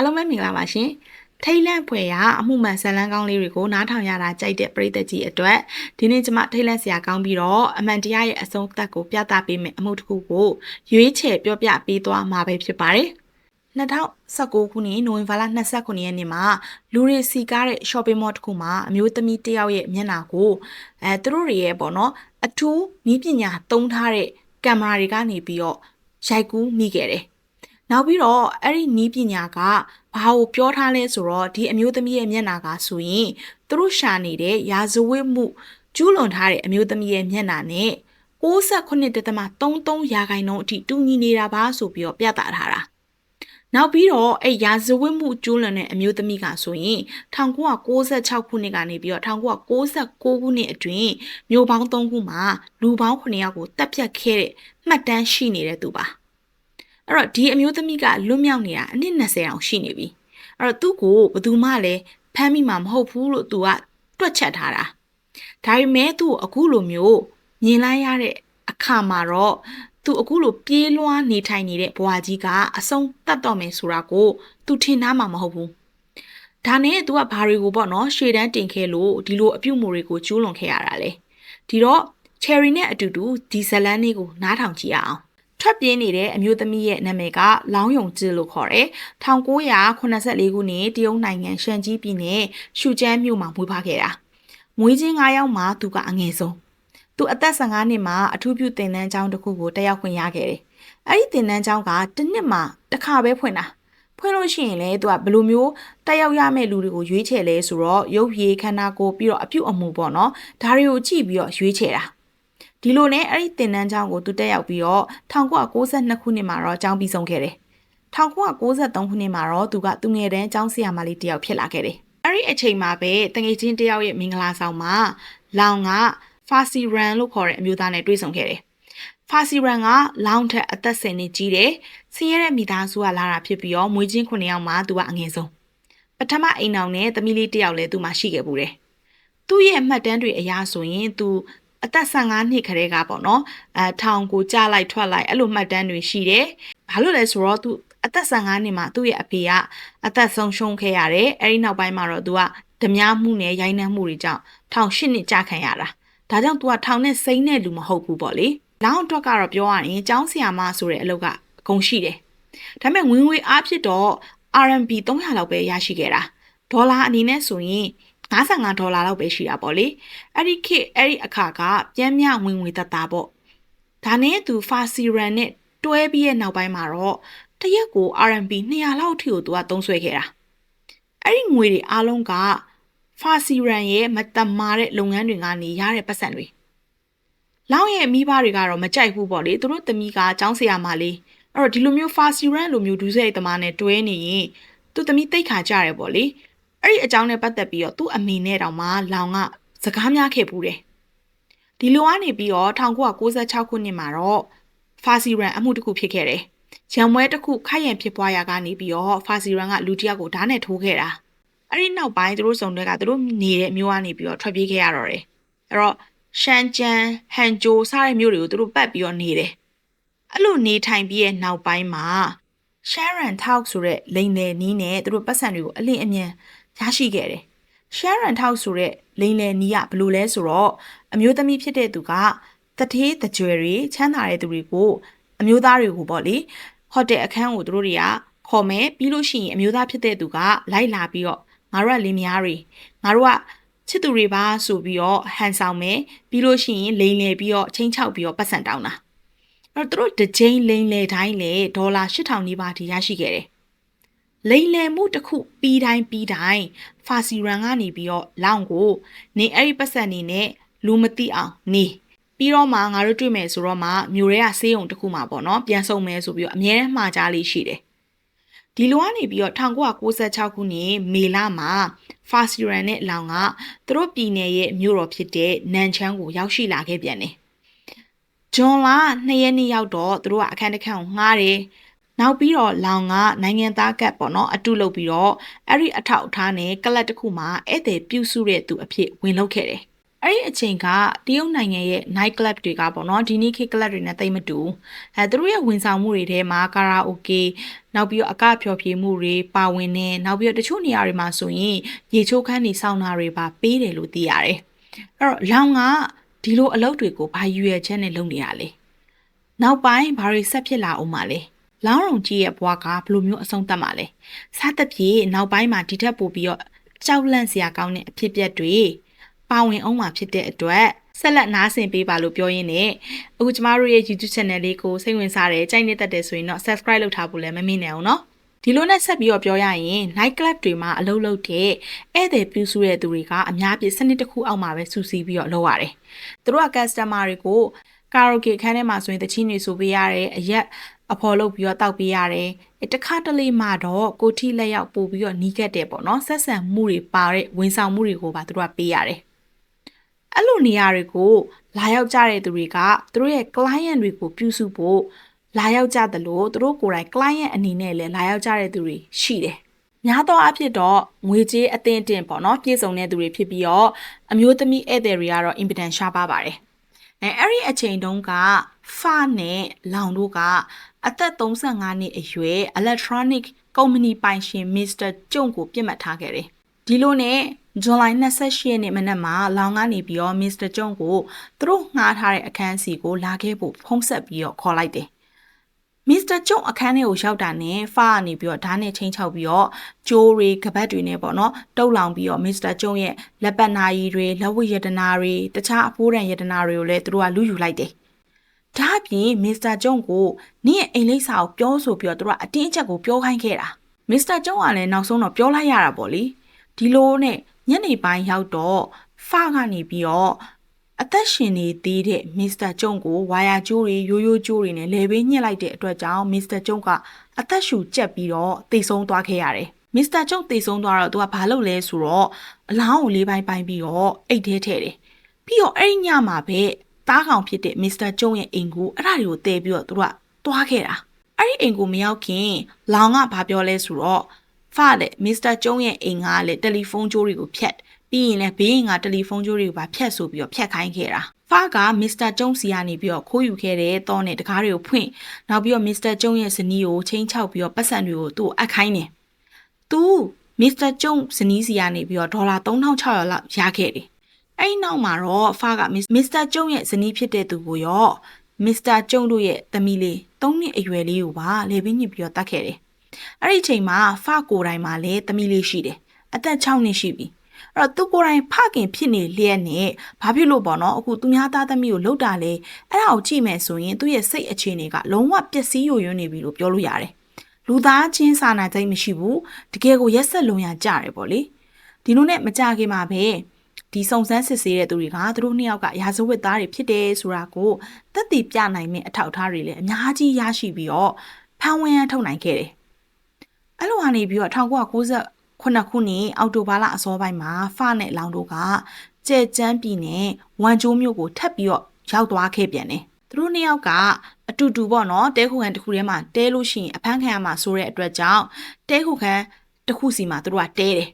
အားလုံးပဲမင်္ဂလာပါရှင်ထိတ်လန့်ဖွယ်ရာအမှုမှန်ဇာတ်လမ်းကောင်းလေးတွေကိုနားထောင်ရတာကြိုက်တဲ့ပရိသတ်ကြီးအတွက်ဒီနေ့ကျွန်မထိတ်လန့်စရာကောင်းပြီးတော့အမှန်တရားရဲ့အဆုံးသတ်ကိုပြသပေးမယ်အမှုတစ်ခုကိုရွေးချယ်ပြောပြပေးသွားမှာပဲဖြစ်ပါတယ်2019ခုနှစ်နိုဝင်ဘာလ29ရက်နေ့မှာလူတွေစီကားတဲ့ shopping mall တစ်ခုမှာအမျိုးသမီးတစ်ယောက်ရဲ့မျက်နှာကိုအဲသူတို့တွေရဲ့ပေါ့နော်အထူးနည်းပညာသုံးထားတဲ့ကင်မရာတွေကနေပြီးတော့ရိုက်ကူးမိခဲ့တယ် နောက်ပြီးတော့အဲ့ဒီနီးပညာကဘာကိုပြောထားလဲဆိုတော့ဒီအမျိုးသမီးရဲ့မျက်နှာကဆိုရင်သူတို့ရှာနေတဲ့ရာဇဝတ်မှုကျူးလွန်ထားတဲ့အမျိုးသမီးရဲ့မျက်နှာနဲ့69.33ရာခိုင်နှုန်းအထိတူညီနေတာပါဆိုပြီးတော့ပြသထားတာနောက်ပြီးတော့အဲ့ရာဇဝတ်မှုကျူးလွန်တဲ့အမျိုးသမီးကဆိုရင်1996ခုနှစ်ကနေပြီးတော့1996ခုနှစ်အတွင်းမြို့ပေါင်း3ခုမှာလူပေါင်း9ယောက်ကိုတပ်ဖြတ်ခဲ့တဲ့မှတ်တမ်းရှိနေတဲ့သူပါ အဲ့တော့ဒီအမျိုးသမီးကလွတ်မြောက်နေတာအနည်း20အောင်ရှိနေပြီအဲ့တော့သူ့ကိုဘယ်သူမှလည်းဖမ်းမိမှာမဟုတ်ဘူးလို့သူကတွက်ချက်ထားတာဒါပေမဲ့သူ့အခုလိုမျိုးမြင်လိုက်ရတဲ့အခါမှာတော့သူအခုလိုပြေးလွှားနေထိုင်နေတဲ့ဘဝကြီးကအဆုံးတတ်တော့မယ်ဆိုတာကိုသူထင်သားမှာမဟုတ်ဘူးဒါနဲ့သူကဘာတွေကိုပေါ့နော်ရှေ့တန်းတင်ခဲ့လို့ဒီလိုအပြုတ်မှုတွေကိုကျူးလွန်ခဲ့ရတာလေဒီတော့ cherry နဲ့အတူတူဒီဇလန်လေးကိုနားထောင်ကြည့်ရအောင် ထွက်ပြေးနေတဲ့အမျိုးသမီးရဲ့နာမည်ကလောင်းယုံကျစ်လို့ခေါ်တယ်။1984ခုနှစ်တရုတ်နိုင်ငံရှန်ကြီးပြည်နယ်ရှူကျန်းမြို့မှာမွေးဖွားခဲ့တာ။မွေးချင်း9ယောက်မှာသူကအငယ်ဆုံး။သူအသက်15နှစ်မှာအထူးပြုသင်တန်းကျောင်းတစ်ခုကိုတက်ရောက်ခွင့်ရခဲ့တယ်။အဲ့ဒီသင်တန်းကျောင်းကတစ်နှစ်မှာတစ်ခါပဲဖွင့်တာ။ဖွင့်လို့ရှိရင်လေသူကဘယ်လိုမျိုးတက်ရောက်ရမယ့်လူတွေကိုရွေးချယ်လဲဆိုတော့ရုပ်ရည်ခန္ဓာကိုယ်ပြီးတော့အပြုတ်အမူပေါ့နော်။ဒါတွေကိုကြည့်ပြီးတော့ရွေးချယ်တာ။ ဒီလိုနဲ့အဲ့ဒီတင်နန်းကျောင်းကိုသူတက်ရောက်ပြီးတော့1992ခုနှစ်မှာတော့ကျောင်းပြီးဆုံးခဲ့တယ်1993ခုနှစ်မှာတော့သူကသူငယ်တန်းကျောင်းဆရာမလေးတယောက်ဖြစ်လာခဲ့တယ်အဲ့ဒီအချိန်မှာပဲတငယ်ချင်းတယောက်ရဲ့မင်္ဂလာဆောင်မှာလောင်ကဖာစီရန်လို့ခေါ်တဲ့အမျိုးသားနဲ့တွေ့ဆုံခဲ့တယ်ဖာစီရန်ကလောင်ထက်အသက်10နှစ်ကြီးတယ်ဆင်းရဲတဲ့မိသားစုကလာတာဖြစ်ပြီးတော့မွေးချင်း9ယောက်မှာသူကအငယ်ဆုံးပထမအိမ်အောင်နဲ့သမီးလေးတယောက်လည်းသူမှရှိခဲ့ဘူးတယ်သူ့ရဲ့အမှတ်တမ်းတွေအရဆိုရင်သူ အသက်15နှစ်ခရဲကပေါ့နော်အဲထောင်ကိုကြားလိုက်ထွက်လိုက်အဲ့လိုမှတ်တမ်းတွေရှိတယ်ဘာလို့လဲဆိုတော့သူအသက်15နှစ်မှာသူ့ရဲ့အဖေကအသက်ဆုံးရှုံးခဲ့ရတယ်အဲ့ဒီနောက်ပိုင်းမှာတော့သူကဓမြမှုနဲ့ရိုင်းနှံမှုတွေကြောင့်ထောင်၈နှစ်ကြာခံရတာဒါကြောင့်သူကထောင်နဲ့စိမ့်တဲ့လူမဟုတ်ဘူးပေါ့လေနောက်အတွက်ကတော့ပြောရရင်ကျောင်းဆရာမဆိုတဲ့အလုပ်ကအကုန်ရှိတယ်ဒါပေမဲ့ဝင်ငွေအားဖြစ်တော့ RMB 300လောက်ပဲရရှိခဲ့တာဒေါ်လာအနေနဲ့ဆိုရင် 55ဒေါ်လာလောက်ပဲရှိတာပေါ့လေအဲ့ဒီခေတ်အဲ့ဒီအခါကပြန်မြဝင်ငွေသက်သာပေါ့ဒါနဲ့သူဖာစီရန်နဲ့တွဲပြီးရဲ့နောက်ပိုင်းမှာတော့တရက်ကို RMB 200လောက်ထိကိုသူကသုံးဆွဲခဲ့တာအဲ့ဒီငွေတွေအားလုံးကဖာစီရန်ရဲ့မတမာတဲ့လုပ်ငန်းတွေကနေရတဲ့ပတ်စံတွေလောင်းရဲ့မိဘတွေကတော့မကြိုက်ဘူးပေါ့လေသူတို့သမီးကចောင်းဆရာမလေးအဲ့တော့ဒီလိုမျိုးဖာစီရန်လိုမျိုးဒူးစိတ်သမားနဲ့တွဲနေရင်သူသမီးတိတ်ခါကြရဲပေါ့လေ အဲ့ဒီအကြောင်းနဲ့ပတ်သက်ပြီးတော့သူ့အမေနဲ့တောင်မှလောင်ကစကားများခဲ့ပူတယ်ဒီလိုကနေပြီးတော့1996ခုနှစ်မှာတော့ဖာစီရန်အမှုတစ်ခုဖြစ်ခဲ့တယ်ရံမွဲတစ်ခုခိုက်ရန်ဖြစ်ပွားရာကနေပြီးတော့ဖာစီရန်ကလူတစ်ယောက်ကိုဓာတ်နဲ့ထိုးခဲ့တာအဲ့ဒီနောက်ပိုင်းသူတို့စုံတွေကသူတို့နေတဲ့မြို့ကနေပြီးတော့ထွက်ပြေးခဲ့ရတော့တယ်အဲ့တော့ရှန်ကျန်ဟန်ဂျိုစတဲ့မြို့တွေကိုသူတို့ပတ်ပြီးတော့နေတယ်အဲ့လိုနေထိုင်ပြီးရဲ့နောက်ပိုင်းမှာ Sharon Talk ဆိုတဲ့လိန်နယ်နီးနဲ့သူတို့ပတ်စံတွေကိုအလင်းအမြန် ရရှိခဲ့တယ်။ Sharon ထောက်ဆိုတဲ့လိန်လယ်နီးကဘလို့လဲဆိုတော့အမျိုးသမီးဖြစ်တဲ့သူကတထေးတကြွယ်တွေချမ်းသာတဲ့သူတွေကိုအမျိုးသားတွေကိုပေါ့လေဟိုတယ်အခန်းကိုသူတို့တွေကခေါ်မယ်ပြီးလို့ရှိရင်အမျိုးသားဖြစ်တဲ့သူကလိုက်လာပြီးတော့ငါတို့ကလင်းမယားတွေငါတို့ကချစ်သူတွေပါဆိုပြီးတော့ဟန်ဆောင်မယ်ပြီးလို့ရှိရင်လိန်လေပြီးတော့ချင်းချောက်ပြီးတော့ပတ်စံတောင်းတာအဲ့တော့သူတို့တစ်ချိန်လိန်လေတိုင်းလေဒေါ်လာ8000နီးပါးထိရရှိခဲ့တယ် လိန်လယ်မှုတစ်ခုပြီးတိုင်းပြီးတိုင်းဖာစီရန်ကနေပြီးတော့လောင်ကိုနေအဲ့ဒီပတ်စံနေနဲ့လူမသိအောင်နေပြီးတော့မှငါတို့တွေ့မယ်ဆိုတော့မှမြို့ရဲကဆေးရုံတစ်ခုမှာပေါ့နော်ပြန်ဆုံမယ်ဆိုပြီးတော့အမြဲတမ်းမှားကြားလေးရှိတယ်ဒီလိုကနေပြီးတော့1996ခုနှစ်မေလမှာဖာစီရန်နဲ့လောင်ကသူတို့ပြည်နယ်ရဲ့မြို့တော်ဖြစ်တဲ့နန်ချန်းကိုရောက်ရှိလာခဲ့ပြန်တယ်ဂျွန်လာ2ရက်နေ့ရောက်တော့သူတို့ကအခန်းတစ်ခန်းကိုငှားတယ် နောက်ပြီးတော့လောင်ကနိုင်ငံသားကတ်ပေါ့နော်အတုလုပ်ပြီးတော့အဲ့ဒီအထောက်အထားနဲ့ကလပ်တစ်ခုမှာဧည့်သည်ပြုစုတဲ့သူအဖြစ်ဝင်လုပ်ခဲ့တယ်အဲ့ဒီအချိန်ကတရုတ်နိုင်ငံရဲ့ night club တွေကပေါ့နော်ဒီနေ့ခေတ် club တွေနဲ့တိတ်မတူအဲသူတို့ရဲ့ဝန်ဆောင်မှုတွေထဲမှာကာရာအိုကေနောက်ပြီးတော့အကဖျော်ဖြေမှုတွေပါဝင်နေနောက်ပြီးတော့တချို့နေရာတွေမှာဆိုရင်ရေချိုးခန်းနေစောင်းတာတွေပါပေးတယ်လို့သိရတယ်အဲ့တော့လောင်ကဒီလိုအလုပ်တွေကိုဘာယူရချက်နဲ့လုပ်နေရလဲနောက်ပိုင်းဘာတွေဆက်ဖြစ်လာအောင်မလဲ လောင်းရုံကြီးရဲ့ဘွားကဘယ်လိုမျိုးအဆုံးသတ်မှာလဲစားတပြေနောက်ပိုင်းမှာဒီထက်ပိုပြီးတော့ကြောက်လန့်စရာကောင်းတဲ့အဖြစ်အပျက်တွေပါဝင်အောင်မှာဖြစ်တဲ့အတွက်ဆက်လက်နားဆင်ပေးပါလို့ပြောရင်းနဲ့အခုကျမတို့ရဲ့ YouTube channel လေးကိုစိတ်ဝင်စားတယ်ကြိုက်နေတတ်တယ်ဆိုရင်တော့ subscribe လုပ်ထားဖို့လည်းမမေ့နဲ့အောင်နော်ဒီလိုနဲ့ဆက်ပြီးတော့ပြောရရင် night club တွေမှာအလုပ်လုပ်တဲ့ဧည့်သည်ပြုစုတဲ့သူတွေကအများပြစနစ်တစ်ခုအောက်မှာပဲစူးစီးပြီးတော့လုပ်ရတယ်။သူတို့က customer တွေကိုကာရိုကေခန်းထဲမှာဆိုရင်တချင်းတွေဆိုပေးရတယ်အရက် အဖော်လုပ်ပြီးတော့တောက်ပေးရတယ်။အဲတခါတလေမှတော့ကိုထီလက်ရောက်ပို့ပြီးတော့နီးကက်တယ်ပေါ့နော်ဆက်ဆံမှုတွေပါတဲ့ဝန်ဆောင်မှုတွေကိုပါသူတို့ကပေးရတယ်။အဲ့လိုနေရာတွေကိုလာရောက်ကြတဲ့သူတွေကသူတို့ရဲ့ client တွေကိုပြုစုဖို့လာရောက်ကြသလိုသူတို့ကိုယ်တိုင် client အနေနဲ့လည်းလာရောက်ကြတဲ့သူတွေရှိတယ်။များသောအားဖြင့်တော့ငွေကြေးအသင့်တင်ပေါ့နော်ပြည့်စုံတဲ့သူတွေဖြစ်ပြီးတော့အမျိုးသမီးဧည့်သည်တွေကတော့ impedance ရှားပါပါတယ်။အဲအဲ့ဒီအချိန်တုန်းကဖာနဲ့လောင်တို့က အသက်35နှစ်အရွယ် electronic ကုမ္ပဏီပိုင်ရှင် Mr. ကျုံကိုပြစ်မှတ်ထားခဲ့တယ်။ဒီလိုနဲ့ဇွန်လ28ရက်နေ့မနက်မှာလောင်ကနေပြီးတော့ Mr. ကျုံကိုသူတို့ငှားထားတဲ့အခန်းစီကိုလာခဲ့ဖို့ဖုံးဆက်ပြီးတော့ခေါ်လိုက်တယ်။မစ္စတာကျုံအခန်းထဲကိုရောက်တာနဲ့ဖာကနေပြီးတော့ဓာတ်နဲ့ချင်းချောက်ပြီးတော့ကျိုးတွေကပတ်တွေနဲ့ပေါ့နော်တုတ်လောင်ပြီးတော့မစ္စတာကျုံရဲ့လက်ပတ်နာရီတွေလက်ဝတ်ရတနာတွေတခြားအဖိုးတန်ရတနာတွေကိုလည်းသူတို့ကလူယူလိုက်တယ်။ ဒါအပြင်မစ္စတာကျုံကိုနင့်ရဲ့အိမ်လိပ်စာကိုပြောဆိုပြီးတော့သူတို့ကအတင်းအကျပ်ကိုပြောခိုင်းခဲ့တာ။မစ္စတာကျုံကလည်းနောက်ဆုံးတော့ပြောလိုက်ရတာပေါ့လေ။ဒီလိုနဲ့ညနေပိုင်းရောက်တော့ဖာကနေပြီးတော့အသက်ရှင်နေသေးတဲ့မစ္စတာကျုံကိုဝါယာကျိုးတွေရိုးရိုးကျိုးတွေနဲ့လေဘေးညှစ်လိုက်တဲ့အတွက်ကြောင့်မစ္စတာကျုံကအသက်ရှူကျက်ပြီးတော့တိတ်ဆုံးသွားခဲ့ရတယ်။မစ္စတာကျုံတိတ်ဆုံးသွားတော့သူကဘာလုပ်လဲဆိုတော့အလောင်းကိုလေးပိုင်းပိုင်းပြီးတော့အိတ်ထဲထည့်တယ်။ပြီးတော့အဲ့ဒီညမှာပဲ တားကောင်ဖြစ်တဲ့မစ္စတာကျုံရဲ့အိမ်ကိုအဲ့ဒါတွေကိုတည်ပြီးတော့သူကသွားခဲ့တာ။အဲ့ဒီအိမ်ကိုမရောက်ခင်လောင်ကဘာပြောလဲဆိုတော့ဖားလေမစ္စတာကျုံရဲ့အိမ်ကလည်းတယ်လီဖုန်းကြိုးတွေကိုဖြတ်ပြီးရင်လည်းဘေးရင်ကတယ်လီဖုန်းကြိုးတွေကိုပါဖြတ်ဆိုပြီးတော့ဖြတ်ခိုင်းခဲ့တာဖားကမစ္စတာကျုံစီကနေပြီးတော့ခိုးယူခဲ့တဲ့တောနဲ့တကားတွေကိုဖွင့်နောက်ပြီးတော့မစ္စတာကျုံရဲ့ဇနီးကိုချင်းချောက်ပြီးတော့ပတ်စံတွေကိုသူ့အပ်ခိုင်းတယ်သူမစ္စတာကျုံဇနီးစီကနေပြီးတော့ဒေါ်လာ3600လောက်ရခဲ့တယ် အဲ့နောက်မှာတော့ဖားကမစ္စတာကျုံရဲ့ဇနီးဖြစ်တဲ့သူကိုရောမစ္စတာကျုံတို့ရဲ့သမီးလေး၃နှစ်အရွယ်လေးကိုပါလေပင်းညစ်ပြီးတော့တတ်ခဲ့တယ်အဲ့ဒီအချိန်မှာဖားကိုယ်တိုင်မှာလည်းသမီးလေးရှိတယ်အသက်6နှစ်ရှိပြီအဲ့တော့သူကိုယ်တိုင်ဖခင်ဖြစ်နေလျက်နဲ့ဘာဖြစ်လို့ပေါ့နော်အခုသူများသားသမီးကိုလှုပ်တာလေအဲ့ဒါကိုကြည့်မယ်ဆိုရင်သူ့ရဲ့စိတ်အခြေအနေကလုံးဝပျက်စီးယိုယွင်းနေပြီလို့ပြောလို့ရတယ်လူသားချင်းစာနာစိတ်မရှိဘူးတကယ်ကိုရက်ဆက်လုံးရကြတယ်ပေါ့လေဒီလိုနဲ့မကြခင်မှာပဲ ဒီစုံစမ်းစစ်ဆေးတဲ့သူတွေကသူတို့နှစ်ယောက်ကရာဇဝတ်သားတွေဖြစ်တယ်ဆိုတာကိုသက်သေပြနိုင်မယ့်အထောက်အထားတွေလည်းအများကြီးရရှိပြီးတော့ဖမ်းဝရမ်းထုတ်နိုင်ခဲ့တယ်အဲ့လိုဟာနေပြီးတော့1990ခုနှစ်ခုနှစ်အောက်တိုဘာလအစောပိုင်းမှာဖနဲ့လောင်တို့ကကြဲကျန်းပြည်နယ်ဝမ်ကျိုးမြို့ကိုထပ်ပြီးတော့ရောက်သွားခဲ့ပြန်တယ်သူတို့နှစ်ယောက်ကအတူတူပေါ့နော်တဲခုခံတစ်ခုထဲမှာတဲလို့ရှိရင်အဖမ်းခံရမှာဆိုတဲ့အတွက်ကြောင့်တဲခုခံတစ်ခုစီမှာသူတို့ကတဲတယ်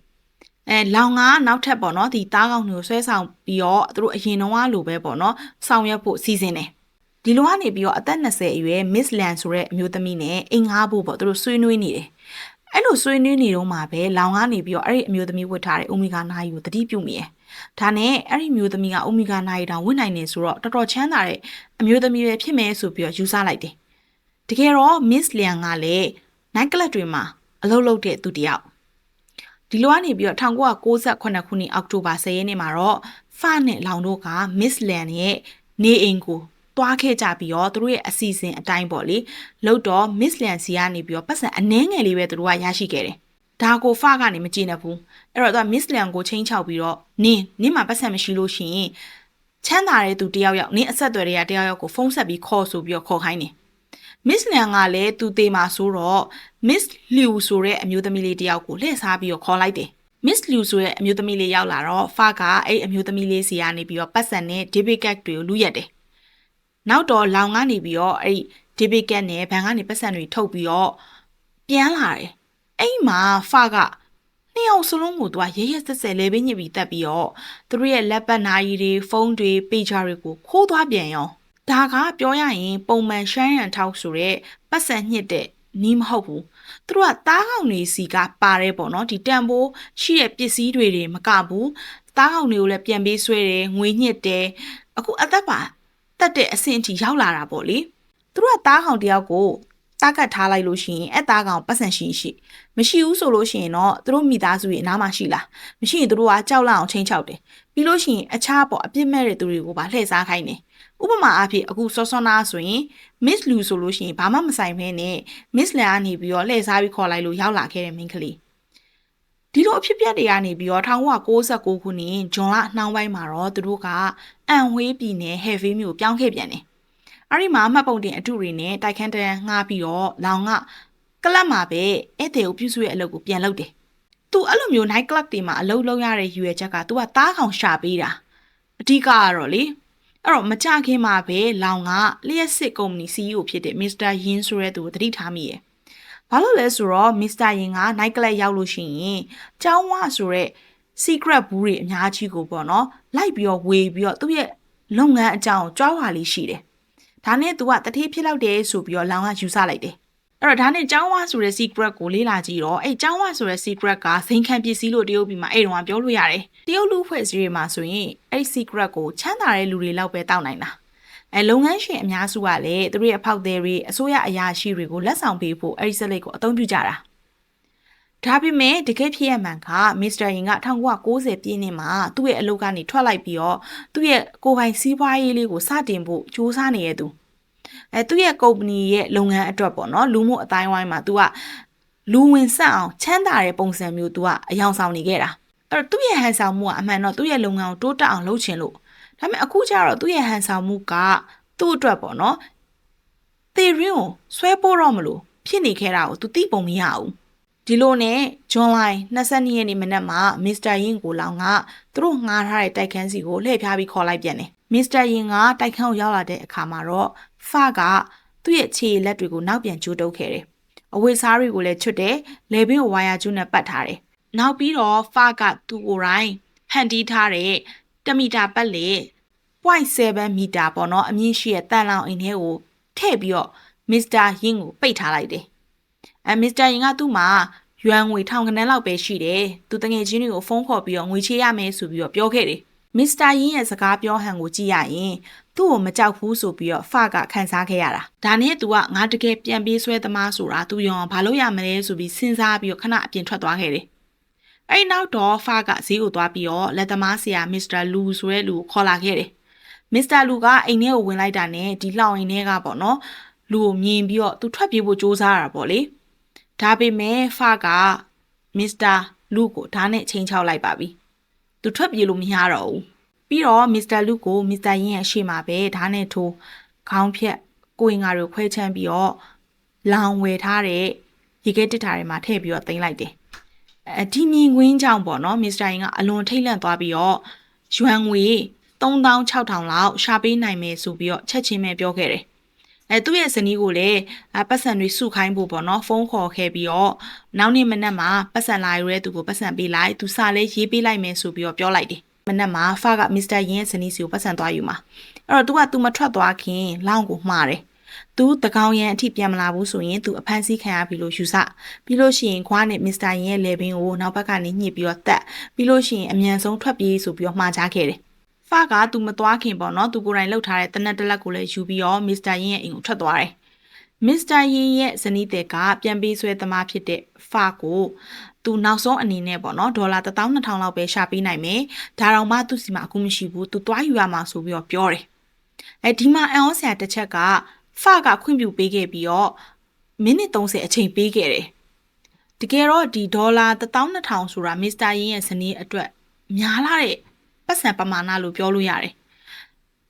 အဲလောင်ကနောက်ထပ်ပေါ့နော်ဒီသားကောင်းတွေကိုဆွဲဆောင်ပြီးတော့သူတို့အရင်တုန်းကလိုပဲပေါ့နော်ဆောင်ရွက်ဖို့စီစဉ်တယ်ဒီလိုကနေပြီးတော့အသက်20အရွယ် Miss Lan ဆိုတဲ့အမျိုးသမီးနဲ့အိမ်ငါးဖို့ပေါ့သူတို့ဆွေးနွေးနေတယ်အဲ့လိုဆွေးနွေးနေတော့မှပဲလောင်ကနေပြီးတော့အဲ့ဒီအမျိုးသမီးဝတ်ထားတဲ့အိုမီဂါနာယီကိုတတိပြုမိရဲ့ဒါနဲ့အဲ့ဒီမျိုးသမီးကအိုမီဂါနာယီတောင်ဝတ်နိုင်နေဆိုတော့တော်တော်ချမ်းသာတဲ့အမျိုးသမီးပဲဖြစ်မယ်ဆိုပြီးတော့ယူဆလိုက်တယ်တကယ်တော့ Miss Lian ကလည်း night club တွေမှာအလုပ်လုပ်တဲ့သူတယောက် ဒီလိုကနေပြီးတော့1998ခုနှစ်အောက်တိုဘာ10ရက်နေ့မှာတော့ဖာနဲ့လောင်တို့က Miss Lian ရဲ့နေအိမ်ကိုသွားခဲ့ကြပြီးတော့သူတို့ရဲ့အစီအစဉ်အတိုင်းပေါ့လေလို့တော့ Miss Lian စီကနေပြီးတော့ပတ်စံအနှဲငယ်လေးပဲသူတို့ကရရှိခဲ့တယ်ဒါကိုဖကနေမကြည့်နေဘူးအဲ့တော့သူက Miss Lian ကိုချင်းချောက်ပြီးတော့နင်းနင်းမှာပတ်စံမရှိလို့ရှိရင်ချမ်းသာတဲ့သူတယောက်ယောက်နင်းအဆက်အသွယ်တွေကတယောက်ယောက်ကိုဖုန်းဆက်ပြီးခေါ်ဆိုပြီးတော့ခေါ်ခိုင်းတယ် Miss Lian ကလည်းသူသေးမှာဆိုတော့ Miss Liu ဆိုတဲ့အမျိုးသမီးလေးတယောက်ကိုလှည့်စားပြီးတော့ခေါ်လိုက်တယ် Miss Liu ဆိုတဲ့အမျိုးသမီးလေးရောက်လာတော့ဖကအဲ့အမျိုးသမီးလေးစီကနေပြီးတော့ပတ်စံနဲ့ debit card တွေကိုလူရက်တယ်နောက်တော့လောင်ကနေပြီးတော့အဲ့ဒီဒေးဗစ်ကက်နဲ့ဘန်ကနေပတ်စံတွေထုတ်ပြီးတော့ပြန်လာတယ်အဲ့မှာဖကနှစ်ယောက်စလုံးကိုသူကရဲရဲဆက်ဆက်လဲပေးညစ်ပြီးတက်ပြီးတော့သူတို့ရဲ့လက်ပတ်နာရီတွေဖုန်းတွေပေဂျာတွေကိုခိုးသွားပြန်ရော ဒါကပြောရရင် ပုံမှန်ရှမ်းရန်ထောက်ဆိုတဲ့ပတ်စံညှစ်တဲ့နီးမဟုတ်ဘူးသူတို့ကတားကောင်တွေစီကပါတယ်ပေါ့နော်ဒီတန်ဖိုးရှိတဲ့ပစ္စည်းတွေတွေမကဘူးတားကောင်တွေကိုလည်းပြန်ပေးဆွဲတယ်ငွေညှစ်တယ်အခုအသက်ပါတက်တဲ့အဆင့်အထိရောက်လာတာပေါ့လေသူတို့ကတားကောင်တယောက်ကိုတားကတ်ထားလိုက်လို့ရှိရင်အဲ့တားကောင်ပတ်စံရှိရှိမရှိဘူးဆိုလို့ရှိရင်တော့သူတို့မိသားစုရဲ့အနားမှာရှိလားမရှိရင်သူတို့ကကြောက်လန့်အောင်ချင်းချောက်တယ်ပြီးလို့ရှိရင်အခြားပေါ့အပြစ်မဲ့တဲ့သူတွေကိုပါလှည့်စားခိုင်းတယ် ဥပမာအားဖြင့်အခုစောစောနာဆိုရင် Miss Lu ဆိုလို့ရှိရင်ဘာမှမဆိုင်ဘဲနဲ့ Miss လန်ကနေပြီးတော့လှည့်စားပြီးခေါ်လိုက်လို့ရောက်လာခဲ့တဲ့မိန်းကလေးဒီလိုအဖြစ်ပြက်တွေကနေပြီးတော့1969ခုနှစ်ဂျွန်လနှောင်းပိုင်းမှာတော့သူတို့ကအန်ဝေးပြည်နယ်ဟဲဗီးမြို့ပြောင်းခဲ့ပြန်တယ်။အဲ့ဒီမှာမှတ်ပုံတင်အထုတွေနဲ့တိုက်ခန်းတန်းငှားပြီးတော့လောင်ကကလပ်မှာပဲဧည့်သည်ကိုပြုစုရဲ့အလုပ်ကိုပြန်လုပ်တယ်။ तू အဲ့လိုမျိုး night club တွေမှာအလုပ်လုပ်ရတဲ့ရွေချက်က तू ကတားခေါင်ရှာပေးတာ။အဓိကကတော့လေ အဲ့တော့မကြခင်မှာပဲလောင်ကလျှက်စစ်ကုမ္ပဏီ CEO ဖြစ်တဲ့ Mr. Yin ဆိုတဲ့သူကိုတတိထားမိရဲ့။ဘာလို့လဲဆိုတော့ Mr. Yin က night club ရောက်လို့ရှိရင်ကျောင်းဝဆိုတဲ့ secret ဘူးတွေအများကြီးကိုပေါ့နော်လိုက်ပြီးတော့ဝေပြီးတော့သူ့ရဲ့လုပ်ငန်းအကြောင်းကြွားဝါလေးရှိတယ်။ဒါနဲ့ तू ကတတိဖြစ်လောက်တယ်ဆိုပြီးတော့လောင်ကယူဆလိုက်တယ်။ အဲ့တော့ဒါနဲ့ကျောင်းဝဆိုတဲ့ secret ကိုလေးလာကြည့်တော့အဲ့ကျောင်းဝဆိုတဲ့ secret ကစိန်ခံပစ္စည်းလို့တရုတ်ပြည်မှာအဲ့တုန်းကပြောလို့ရတယ်။တရုတ်လူဖွဲ့စည်းတွေမှာဆိုရင်အဲ့ secret ကိုချမ်းသာတဲ့လူတွေလောက်ပဲတောက်နိုင်တာ။အဲလုပ်ငန်းရှင်အများစုကလည်းသူတို့ရဲ့အဖောက်သေးတွေအစိုးရအရာရှိတွေကိုလက်ဆောင်ပေးဖို့အဲ့ဒီစလိတ်ကိုအသုံးပြုကြတာ။ဒါပေမဲ့တကယ်ဖြစ်ရမှန်ကမစ္စတာယင်က1990ပြည့်နှစ်မှာသူ့ရဲ့အလုပ်ကနေထွက်လိုက်ပြီးတော့သူ့ရဲ့ကိုယ်ပိုင်စီးပွားရေးလေးကိုစတင်ဖို့ကြိုးစားနေတဲ့သူ အဲသူ့ရဲ့ကုမ္ပဏီရဲ့လုပ်ငန်းအတွက်ပေါ့နော်လူမှုအတိုင်းဝိုင်းမှာ तू ကလူဝင်ဆက်အောင်ချမ်းသာတဲ့ပုံစံမျိုး तू ကအယောင်ဆောင်နေခဲ့တာအဲ့တော့သူ့ရဲ့ဟန်ဆောင်မှုကအမှန်တော့သူ့ရဲ့လုပ်ငန်းကိုတိုးတက်အောင်လုပ်ချင်လို့ဒါပေမဲ့အခုကျတော့သူ့ရဲ့ဟန်ဆောင်မှုကသူ့အတွက်ပေါ့နော်သေရင်းကိုဆွဲပို့တော့မလို့ဖြစ်နေခဲ့တာကို तू သိပုံမရဘူးဒီလိုနဲ့ဂျွန်လိုင်း22ရက်နေ့မနက်မှာမစ္စတာယင်ကိုလောင်ကသူတို့ငှားထားတဲ့တိုက်ခန်းစီကိုလှည့်ဖြားပြီးခေါ်လိုက်ပြန်တယ်မစ္စတာယင်ကတိုက်ခန်းကိုရောက်လာတဲ့အခါမှာတော့ ဖကသူ့ရဲ့ခြေလက်တွေကိုနောက်ပြန်ကျိုးတုပ်ခဲ့တယ်အဝတ်စားတွေကိုလည်းချွတ်တယ်လေပင်ကိုဝါယာကျူးနဲ့ပတ်ထားတယ်နောက်ပြီးတော့ဖကသူ့ကိုယ်တိုင်ဖန်တီးထားတဲ့တမီတာပတ်လေ0.7မီတာပေါ့နော်အမြင့်ရှိတဲ့တန်လောင်အိမ်ထဲကိုထည့်ပြီးတော့မစ္စတာယင်ကိုပိတ်ထားလိုက်တယ်အဲမစ္စတာယင်ကသူ့မှာရွမ်ငွေထောင်ကနန်းလောက်ပဲရှိတယ်သူတငယ်ချင်းတွေကိုဖုန်းခေါ်ပြီးတော့ငွေချေးရမယ်ဆိုပြီးတော့ပြောခဲ့တယ်မစ္စတာယင်းရဲ့စကားပြောဟန်ကိုကြည့်ရရင် သူ့ကိုမကြောက်ဘူးဆိုပြီးတော့ဖကခန်းစားခဲ့ရတာဒါနဲ့ तू ကငါတကယ်ပြန်ပြေးဆွဲသမားဆိုတာ तू ရောဘာလို့ရမလဲဆိုပြီးစဉ်းစားပြီးတော့ခဏအပြင်ထွက်သွားခဲ့တယ်အဲ့နောက်တော့ဖကဈေးကိုသွားပြီးတော့လက်သမားဆရာမစ္စတာလူဆိုတဲ့လူကိုခေါ်လာခဲ့တယ်မစ္စတာလူကအိမ်ထဲကိုဝင်လိုက်တာနဲ့ဒီလှောင်အိမ်ထဲကပေါ့နော်လူကိုမြင်ပြီးတော့သူထွက်ပြေးဖို့စူးစမ်းရတာပေါ့လေဒါပေမဲ့ဖကမစ္စတာလူကိုဓာတ်နဲ့ချိန်ချောက်လိုက်ပါပြီသူထွက်ပြေးလို့မရတော့ဘူး ပြီးတော့မစ္စတာလူကိုမစ္စတာယင်းရဲ့ရှေ့မှာပဲဓာတ်နဲ့ထိုးခေါင်းဖြတ်ကိုင်ငါတွေခွဲချမ်းပြီးတော့လောင်ဝယ်ထားတဲ့ရေခဲတစ်ထားတွေမှာထည့်ပြီးတော့တင်လိုက်တယ်အဲဒီမြင်ကွင်းကြောင့်ပေါ့နော်မစ္စတာယင်းကအလွန်ထိတ်လန့်သွားပြီးတော့ယွမ်ငွေ3600လောက်ရှာပေးနိုင်မယ်ဆိုပြီးတော့ချက်ချင်းပဲပြောခဲ့တယ်အဲသူ့ရဲ့ဇနီးကိုလည်းပတ်စံတွေစုခိုင်းဖို့ပေါ့နော်ဖုန်းခေါ်ခဲ့ပြီးတော့နောက်နေ့မနက်မှာပတ်စံလာရတဲ့သူကိုပတ်စံပေးလိုက်သူစာလေးရေးပေးလိုက်မယ်ဆိုပြီးတော့ပြောလိုက်တယ် မနက်မှာဖကမစ္စတာယင်းရဲ့ဇနီးစီကိုပတ်စံသွားယူမှာအဲ့တော့ तू က तू မထွက်သွားခင်လောင်းကိုမှားတယ်သူတကောင်ရန်အထိပြန်မလာဘူးဆိုရင်သူအဖမ်းဆီးခံရပြီလို့ယူဆပြီးလို့ရှိရင်ခွားနဲ့မစ္စတာယင်းရဲ့လေဘင်းကိုနောက်ဘက်ကနေညှစ်ပြီးတော့တက်ပြီးလို့ရှိရင်အမြန်ဆုံးထွက်ပြေးဆိုပြီးတော့မှားချခဲ့တယ်ဖကသူမသွားခင်ပေါ့နော်သူကိုယ်တိုင်လှုပ်ထားတဲ့တနက်တလက်ကိုလည်းယူပြီးတော့မစ္စတာယင်းရဲ့အိမ်ကိုထွက်သွားတယ်မစ္စတာယင်းရဲ့ဇနီးတဲ့ကပြန်ပေးဆွဲသမားဖြစ်တဲ့ဖကို သူနောက်ဆုံးအနေနဲ့ပေါ့နော်ဒေါ်လာ12000လောက်ပဲရှာပေးနိုင်မယ်ဒါတော့မှသူ့စီမှာအခုမရှိဘူးသူသွားယူရမှာဆိုပြီးတော့ပြောတယ်အဲဒီမှာအန်အောဆရာတစ်ချက်ကဖကခွင့်ပြုပေးခဲ့ပြီးတော့မိနစ်30အချိန်ပေးခဲ့တယ်တကယ်တော့ဒီဒေါ်လာ12000ဆိုတာမစ္စတာယင်းရဲ့ဇနီးအတွက်များလာတဲ့ပတ်စံပမာဏလို့ပြောလို့ရတယ်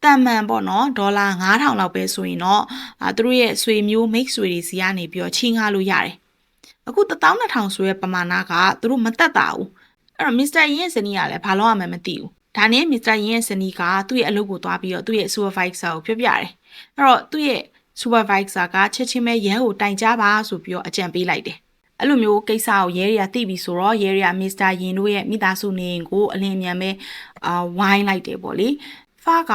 တန်မှန်ပေါ့နော်ဒေါ်လာ9000လောက်ပဲဆိုရင်တော့အဲသူတို့ရဲ့ဆွေမျိုးမိတ်ဆွေတွေစီကနေပြီးတော့ချင်းငှားလို့ရတယ် အခု12000ဆိုရဲ့ပမာဏကသူတို့မတက်တာဘူးအဲ့တော့မစ္စတာယင်းရဲ့ဇနီးကလည်းဘာလို့ရမှန်းမသိဘူးဒါနဲ့မစ္စတာယင်းရဲ့ဇနီးကသူ့ရဲ့အလုပ်ကိုသွားပြီးတော့သူ့ရဲ့ supervisor ကိုပြောပြတယ်အဲ့တော့သူ့ရဲ့ supervisor ကချက်ချင်းပဲရန်ကိုတိုင်ကြပါဆိုပြီးတော့အကြံပေးလိုက်တယ်အဲ့လိုမျိုးကိစ္စကိုရဲတွေကသိပြီဆိုတော့ရဲတွေကမစ္စတာယင်တို့ရဲ့မိသားစုနေအိမ်ကိုအလင်းအမြန်ပဲအာဝိုင်းလိုက်တယ်ပေါ့လေဖားက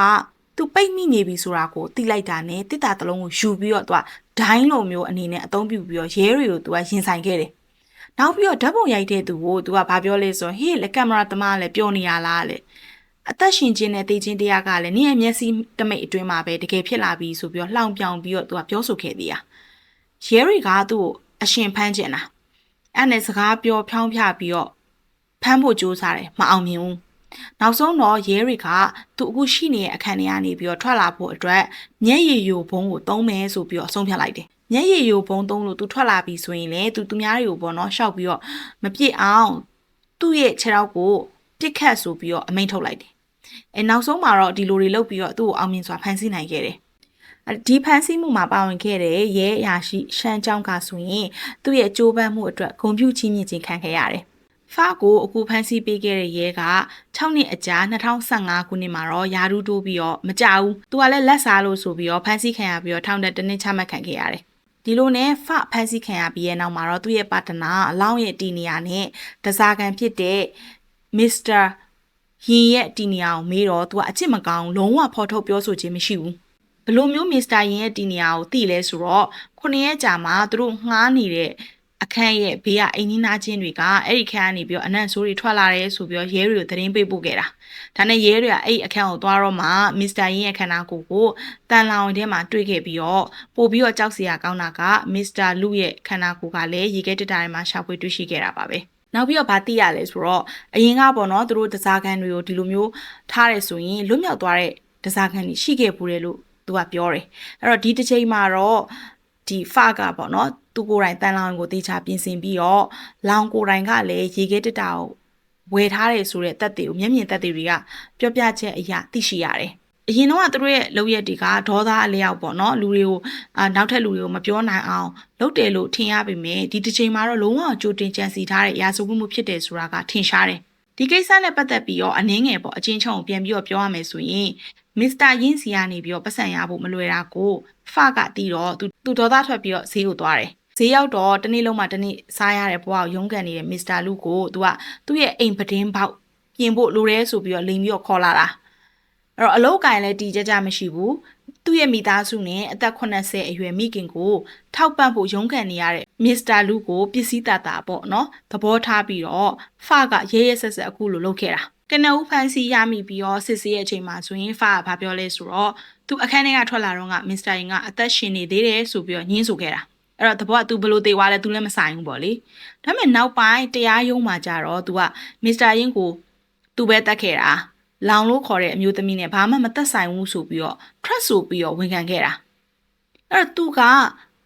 သူပိတ်မိနေပြီဆိုတာကိုသိလိုက်တာနဲ့တစ်တာတလုံးကိုယူပြီးတော့သူက ဒိုင်းလိုမျိုးအနေနဲ့အသုံးပြုပြီးတော့ရဲတွေကိုသူကရင်ဆိုင်ခဲ့တယ်နောက်ပြီးတော့ဓာတ်ပုံရိုက်တဲ့သူကိုသူကဘာပြောလဲဆိုတော့ဟေးလက်ကင်မရာသမားလည်းပြောနေရလားလေအသက်ရှင်ခြင်းနဲ့တည်ခြင်းတရားကလည်းနင့်ရဲ့မျက်စိတမိတ်အတွင်းမှာပဲတကယ်ဖြစ်လာပြီဆိုပြီးတော့လှောင်ပြောင်ပြီးတော့သူကပြောဆိုခဲ့သေးတာရဲတွေကသူ့ကိုအရှင်ဖမ်းကျင်တာအဲ့နဲ့စကားပြောဖြောင်းဖြပြီးတော့ဖမ်းဖို့ကြိုးစားတယ်မအောင်မြင်ဘူး နောက်ဆုံးတော့ရဲတွေကသူအခုရှိနေတဲ့အခန်းထဲကနေပြီးတော့ထွက်လာဖို့အတွက်မျက်ရည်ယိုဘုံကိုသုံးမယ်ဆိုပြီးတော့အဆုံးဖြတ်လိုက်တယ်မျက်ရည်ယိုဘုံသုံးလို့သူထွက်လာပြီဆိုရင်လေသူသူများတွေကိုပေါ့နော်ရှောက်ပြီးတော့မပြစ်အောင်သူ့ရဲ့ခြေထောက်ကိုပြစ်ခတ်ဆိုပြီးတော့အမိန့်ထုတ်လိုက်တယ်အဲနောက်ဆုံးမှာတော့ဒီလိုတွေလုပ်ပြီးတော့သူ့ကိုအောင်မြင်စွာဖမ်းဆီးနိုင်ခဲ့တယ်ဒီဖန်ဆီးမှုမှာပါဝင်ခဲ့တဲ့ရဲအရာရှိရှမ်းကျောင်းကဆိုရင်သူ့ရဲ့ကြိုးပမ်းမှုအတွက်ဂုဏ်ပြုချီးမြှင့်ခြင်းခံခဲ့ရတယ်။ ဖာကိုအခုဖန်ဆီးပေးခဲ့တဲ့ရဲက6နှစ်အကြာ2015ခုနှစ်မှာတော့ယာရူတိုးပြီးတော့မကြဘူး။သူကလည်းလက်စားလို့ဆိုပြီးတော့ဖန်ဆီးခံရပြီးတော့ထောင်တက်တစ်နှစ်ချမှတ်ခံခဲ့ရတယ်။ဒီလိုနဲ့ဖဖန်ဆီးခံရပြီးရဲ့နောက်မှာတော့သူ့ရဲ့ပါတနာအလောင်းရဲ့တီနီယာနဲ့တစားကန်ဖြစ်တဲ့မစ္စတာရင်ရဲ့တီနီယာကိုမေးတော့သူကအချစ်မကောင်းလုံးဝဖော်ထုတ်ပြောဆိုခြင်းမရှိဘူးဘလို့မျိုးမစ္စတာရင်ရဲ့တီနီယာကိုသိလဲဆိုတော့ခုနှစ်ရက်ကြာမှသူတို့ငှားနေတဲ့ အခန်းရဲ့ဘေးကအိမ်နီးနားချင်းတွေကအဲ့ဒီခန်းကနေပြီးတော့အနံ့ဆိုးတွေထွက်လာတယ်ဆိုပြီးတော့ရဲတွေကိုသတင်းပေးပို့ခဲ့တာဒါနဲ့ရဲတွေကအဲ့ဒီအခန်းကိုသွားတော့မှမစ္စတာရင်ရဲ့ခန္ဓာကိုယ်ကိုတန်လောင်ထဲမှာတွေ့ခဲ့ပြီးတော့ပို့ပြီးတော့ကြောက်စရာကောင်းတာကမစ္စတာလူရဲ့ခန္ဓာကိုယ်ကလည်းရေခဲတက်တာထဲမှာရှာဖွေတွေ့ရှိခဲ့တာပါပဲနောက်ပြီးတော့ဗာသိရလဲဆိုတော့အရင်ကပေါ့နော်သူတို့တစားခန်းတွေကိုဒီလိုမျိုးထားရဲဆိုရင်လွတ်မြောက်သွားတဲ့တစားခန်းတွေရှိခဲ့ပူတယ်လို့သူကပြောတယ်အဲ့တော့ဒီတစ်ချိန်မှာတော့ ဒီဖကပေါ့နော်သူကိုယ်တိုင်တန်လောင်ကိုတေချာပြင်ဆင်ပြီးတော့လောင်ကိုယ်တိုင်ကလည်းရေခဲတက်တာကိုဝယ်ထားတယ်ဆိုတဲ့တက်တွေကိုမျက်မြင်တက်တွေကပြောပြချက်အရာသိရှိရတယ်အရင်တော့သူတို့ရဲ့လုပ်ရက်တွေကဒေါသအလျောက်ပေါ့နော်လူတွေကိုအာနောက်ထပ်လူတွေကိုမပြောနိုင်အောင်လုပ်တယ်လို့ထင်ရပေမဲ့ဒီတစ်ချိန်မှာတော့လုံးဝကြိုတင်ကြံစီထားတဲ့ရာဇဝတ်မှုဖြစ်တယ်ဆိုတာကထင်ရှားတယ်ဒီကိစ္စနဲ့ပတ်သက်ပြီးတော့အနည်းငယ်ပေါ့အချင်းချုံပြန်ပြီးတော့ပြောရမယ်ဆိုရင် မစ္စတာယင်းစီကနေပြီးတော့ပတ်စံရဖို့မလွယ်တာကိုဖကတီးတော့သူသူဒေါသထွက်ပြီးတော့ဈေးကိုသွားတယ်ဈေးရောက်တော့တနေ့လုံးမှတနေ့စားရတဲ့ဘဝကိုရုန်းကန်နေတဲ့မစ္စတာလူကိုသူကသူ့ရဲ့အိမ်ပတင်းပေါက်ပြင်ဖို့လိုရဲဆိုပြီးတော့လိန်ပြီးတော့ခေါ်လာတာအဲ့တော့အလုတ်ကင်လည်းတီးကြကြမရှိဘူးသူ့ရဲ့မိသားစုနဲ့အသက်80အရွယ်မိခင်ကိုထောက်ပံ့ဖို့ရုန်းကန်နေရတဲ့မစ္စတာလူကိုပစ္စည်းတတာပေါ့နော်သဘောထားပြီးတော့ဖကရဲရဲဆက်ဆက်အခုလိုလုပ်ခဲ့တာ ကနဦးဖန်စီရမိပြီးတော့စစ်ဆေးရဲ့အချိန်မှာဆိုရင်ဖကဘာပြောလဲဆိုတော့သူအခန်းထဲကထွက်လာတော့ကမစ္စတာရင်ကအသက်ရှင်နေသေးတယ်ဆိုပြီးတော့ညှင်းဆိုခဲ့တာအဲ့တော့တဘောက तू ဘလို့သေးသွားလဲ तू လည်းမဆိုင်ဘူးပေါ့လေဒါပေမဲ့နောက်ပိုင်းတရားရုံးမှာကြတော့ तू ကမစ္စတာရင်ကို तू ပဲတက်ခဲ့တာလောင်လို့ခေါ်တဲ့အမျိုးသမီးနဲ့ဘာမှမသက်ဆိုင်ဘူးဆိုပြီးတော့ trust ဆိုပြီးတော့ဝန်ခံခဲ့တာအဲ့တော့သူက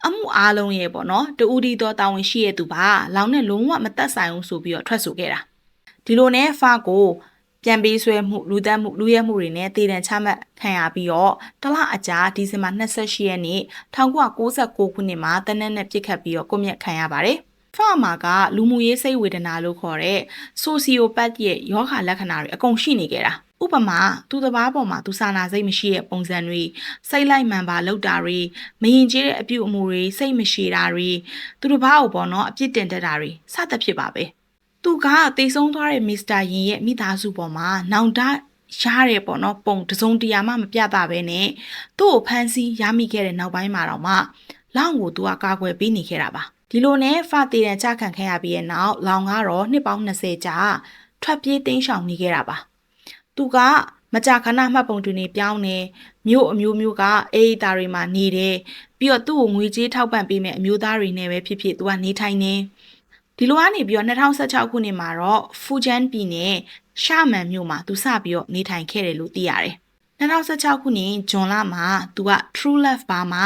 အမှုအားလုံးရဲ့ပေါ့နော်တူဒီတော့တာဝန်ရှိရဲ့သူပါလောင်နဲ့လုံးဝမသက်ဆိုင်ဘူးဆိုပြီးတော့ trust ဆိုခဲ့တာဒီလိုနဲ့ဖာကို ပြန်ပေးဆွဲမှုလူသက်မှုလူရဲမှုတွေနဲ့တည်တံချမှတ်ခံရပြီးတော့တလအကြာဒီဇင်ဘာ28ရက်နေ့1996ခုနှစ်မှာတနက်နဲ့ပြစ်ခတ်ပြီးတော့ကွပ်မျက်ခံရပါတယ်ဖာမာကလူမှုရေးစိတ်ဝေဒနာလို့ခေါ်တဲ့ sociopath ရဲ့ယောဂလက္ခဏာတွေအကုန်ရှိနေကြတာဥပမာသူတပားပေါ်မှာသူစာနာစိတ်မရှိတဲ့ပုံစံတွေစိတ်လိုက်မှန်ပါလောက်တာတွေမရင်ကျေးတဲ့အပြုအမူတွေစိတ်မရှိတာတွေသူတပားကိုပေါ့နော်အပြစ်တင်တတ်တာတွေစသဖြင့်ပါပဲ သူကတိတ်ဆုံးသွားတဲ့မစ္စတာယင်ရဲ့မိသားစုပေါ်မှာနောင်တရတယ်ပေါ့နော်ပုံတစုံတရာမှမပြတာပဲနဲ့သူ့ကိုဖမ်းဆီးရမိခဲ့တဲ့နောက်ပိုင်းမှာတော့မှလောင်ကိုသူကကာကွယ်ပေးနေခဲ့တာပါဒီလိုနဲ့ဖတေတန်ကြခံခဲ့ရပြီးတဲ့နောက်လောင်ကတော့နှစ်ပေါင်း20ကြာထွက်ပြေးတိမ်းရှောင်နေခဲ့တာပါသူကမကြာခဏမှတ်ပုံတွင်နေပြောင်းနေမြို့အမျိုးမျိုးကအေးတာတွေမှာနေတယ်ပြီးတော့သူ့ကိုငွေကြေးထောက်ပံ့ပေးမဲ့အမျိုးသားတွေနဲ့ပဲဖြစ်ဖြစ်သူကနေထိုင်နေ ဒီလိုကနေပြီးတော့2016ခုနှစ်မှာတော့ဖူဂျန်ပြည်နယ်ရှာမန်မြို့မှာသူစပြီးတော့နေထိုင်ခဲ့တယ်လို့သိရတယ်2016ခုနှစ်ဇွန်လမှာသူက True Love Bar မှာ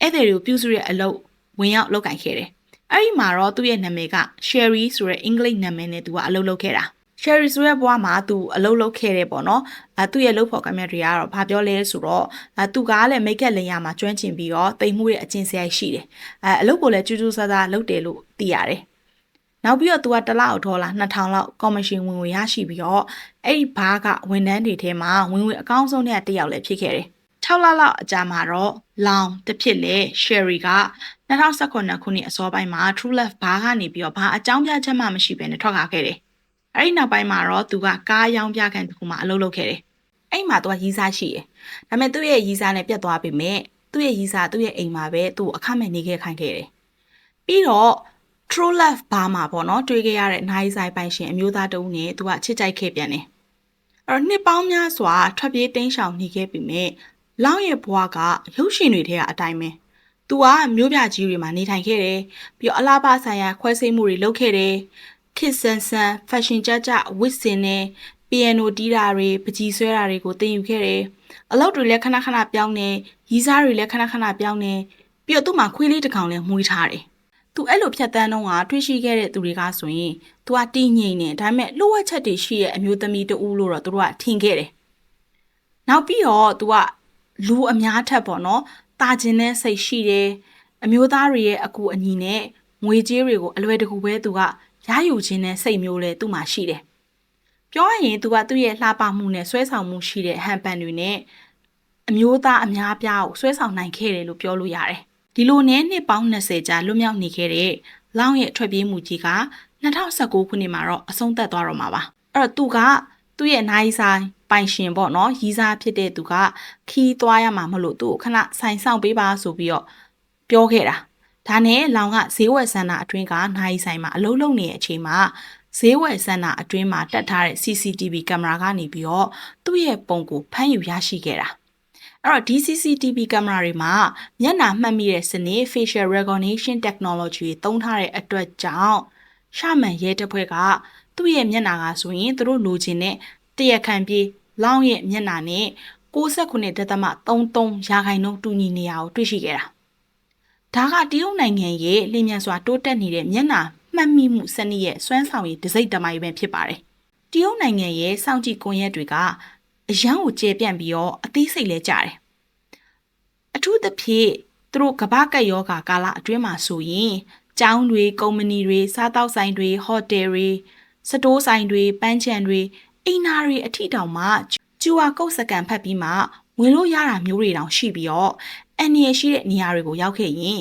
အဲ့ဒီကိုပြုစုတဲ့အလုပ်ဝင်ရောက်လုပ်ကင်ခဲ့တယ်အဲ့ဒီမှာတော့သူ့ရဲ့နာမည်က Sherry ဆိုတဲ့အင်္ဂလိပ်နာမည်နဲ့သူကအလုပ်လုပ်ခဲ့တာ Sherry ဆိုတဲ့ဘွားမှာသူအလုပ်လုပ်ခဲ့တယ်ပေါ့နော်အဲသူ့ရဲ့လုပ်ဖို့ကမြတ်တွေကတော့ဘာပြောလဲဆိုတော့အဲသူကလည်းမိတ်ကက်လင်ရမှာကျွမ်းကျင်ပြီးတော့တိမ်မှုရဲ့အကျင့်စရိုက်ရှိတယ်အဲအလုပ်ကိုလည်းကျူးကျူးဆာဆာလုပ်တယ်လို့သိရတယ် နောက်ပြီးတော့သူကတစ်လောက်ဒေါ်လာ2000လောက်ကော်မရှင်ဝင်ငွေရရှိပြီးတော့အဲ့ဒီဘားကဝန်ထမ်းတွေထဲမှာဝင်ငွေအကောင်းဆုံးတဲ့တစ်ယောက်လည်းဖြစ်ခဲ့တယ်6လလောက်အကြာမှာတော့လောင်တစ်ဖြစ်လေ Sherry က2019ခုနှစ်အစောပိုင်းမှာ True Love ဘားကနေပြီးတော့ဘာအကြောင်းပြချက်မှမရှိဘဲနဲ့ထွက်ခါခဲ့တယ်။အဲ့ဒီနောက်ပိုင်းမှာတော့သူကကားရောင်းပြခံတစ်ခုမှအလုပ်လုပ်ခဲ့တယ်။အဲ့မှာသူကရီးစားရှိတယ်။ဒါပေမဲ့သူ့ရဲ့ရီးစားနဲ့ပြတ်သွားပြီမဲ့သူ့ရဲ့ရီးစားသူ့ရဲ့အိမ်မှာပဲသူ့အခမဲ့နေခဲ့ခိုင်းခဲ့တယ်။ပြီးတော့ True Love ဘာမှာပေါ့နော်တွေ့ခဲ့ရတဲ့နိုင်ဆိုင်ပိုင်ရှင်အမျိုးသားတဦးနဲ့သူကချစ်ကြိုက်ခဲ့ပြန်တယ်။အဲ့တော့နှစ်ပေါင်းများစွာထွက်ပြေးတိမ်းရှောင်နေခဲ့ပြီမဲ့လောင်းရဲ့ဘဝကရုပ်ရှင်တွေထဲကအတိုင်းပဲ။ तू ကမျိုးပြကြီးတွေမှာနေထိုင်ခဲ့တယ်။ပြီးတော့အလားပါဆိုင်ရာခွဲစိတ်မှုတွေလုပ်ခဲ့တယ်။ခစ်ဆန်ဆန် fashion ကြကြဝစ်စင်နဲ့ piano တီးတာတွေပကြီးဆွဲတာတွေကိုသင်ယူခဲ့တယ်။အလုပ်တွေလည်းခဏခဏပြောင်းနေရီးစားတွေလည်းခဏခဏပြောင်းနေပြီးတော့သူ့မှာခွေးလေးတစ်ကောင်လည်းမွေးထားတယ်။ သူအဲ့လိုဖြတ်တန်းတော့ကတွေ့ရှိခဲ့တဲ့သူတွေကဆိုရင်သူကတိငိမ့်နေဒါပေမဲ့လှုပ်ဝက်ချက်တွေရှိရဲ့အမျိုးသမီးတူလို့တော့သူတို့ကထင်ခဲ့တယ်။နောက်ပြီးတော့သူကလူအများထက်ပေါ့နော်။တာကျင်တဲ့စိတ်ရှိတယ်။အမျိုးသားတွေရဲ့အကူအညီနဲ့ငွေကြေးတွေကိုအလွယ်တကူပဲသူကရယူခြင်းနဲ့စိတ်မျိုးလဲသူ့မှာရှိတယ်။ပြောရရင်သူကသူ့ရဲ့လှပမှုနဲ့ဆွဲဆောင်မှုရှိတဲ့ဟန်ပန်တွေနဲ့အမျိုးသားအများပြားကိုဆွဲဆောင်နိုင်ခဲ့တယ်လို့ပြောလို့ရတယ် ဒီလိုနဲ့နှစ်ပေါင်း20ကြာလွတ်မြောက်နေခဲ့တဲ့လောင်းရဲ့ထွက်ပြေးမှုကြီးက2019ခုနှစ်မှာတော့အဆုံးသတ်သွားတော့မှာပါအဲ့တော့သူကသူ့ရဲ့နိုင်ဆိုင်ပိုင်ရှင်ပေါ့နော်ရီးစားဖြစ်တဲ့သူကခီးသွားရမှာမလို့သူ့ကိုခဏဆိုင်ဆောင်ပေးပါဆိုပြီးတော့ပြောခဲ့တာဒါနဲ့လောင်ကဈေးဝယ်ဆန္ဒအတွင်းကနိုင်ဆိုင်မှာအလုံးလုံးနေတဲ့အချိန်မှာဈေးဝယ်ဆန္ဒအတွင်းမှာတက်ထားတဲ့ CCTV ကင်မရာကနေပြီးတော့သူ့ရဲ့ပုံကိုဖမ်းယူရရှိခဲ့တာ အဲ့တော့ဒီ CCTV ကင်မရာတွေမှာမျက်နှာမှတ်မိတဲ့စနစ် facial recognition technology သုံးထားတဲ့အတွက်ကြောင့်ရှာမန်ရဲတပ်ဖွဲ့ကသူ့ရဲ့မျက်နှာကဆိုရင်သူတို့လိုချင်တဲ့တရခံပြေးလောင်းရဲ့မျက်နှာနဲ့69.33ရာခိုင်နှုန်းတူညီနေရကိုတွေ့ရှိခဲ့တာဒါကတရုတ်နိုင်ငံရဲ့လျင်မြန်စွာတိုးတက်နေတဲ့မျက်နှာမှတ်မိမှုစနစ်ရဲ့စွမ်းဆောင်ရည်တစိမ့်တမိုင်းပဲဖြစ်ပါတယ်တရုတ်နိုင်ငံရဲ့စောင့်ကြည့်ကွန်ရက်တွေက အရန်ကိုကျေပြန့်ပြီးတော့အသေးစိတ်လဲကြတယ်အထူးသဖြင့်သူတို့ကဘာကက်ယောဂါကာလအတွင်းမှာဆိုရင်ကျောင်းတွေကုမ္ပဏီတွေစားတောက်ဆိုင်တွေဟိုတယ်တွေစတိုးဆိုင်တွေပန်းချံတွေအိမ်နာတွေအထိတောင်မှကျူဝါကုတ်စကန်ဖတ်ပြီးမှဝင်လို့ရတာမျိုးတွေတောင်ရှိပြီးတော့အန်ရရှိတဲ့နေရာတွေကိုရောက်ခဲ့ရင်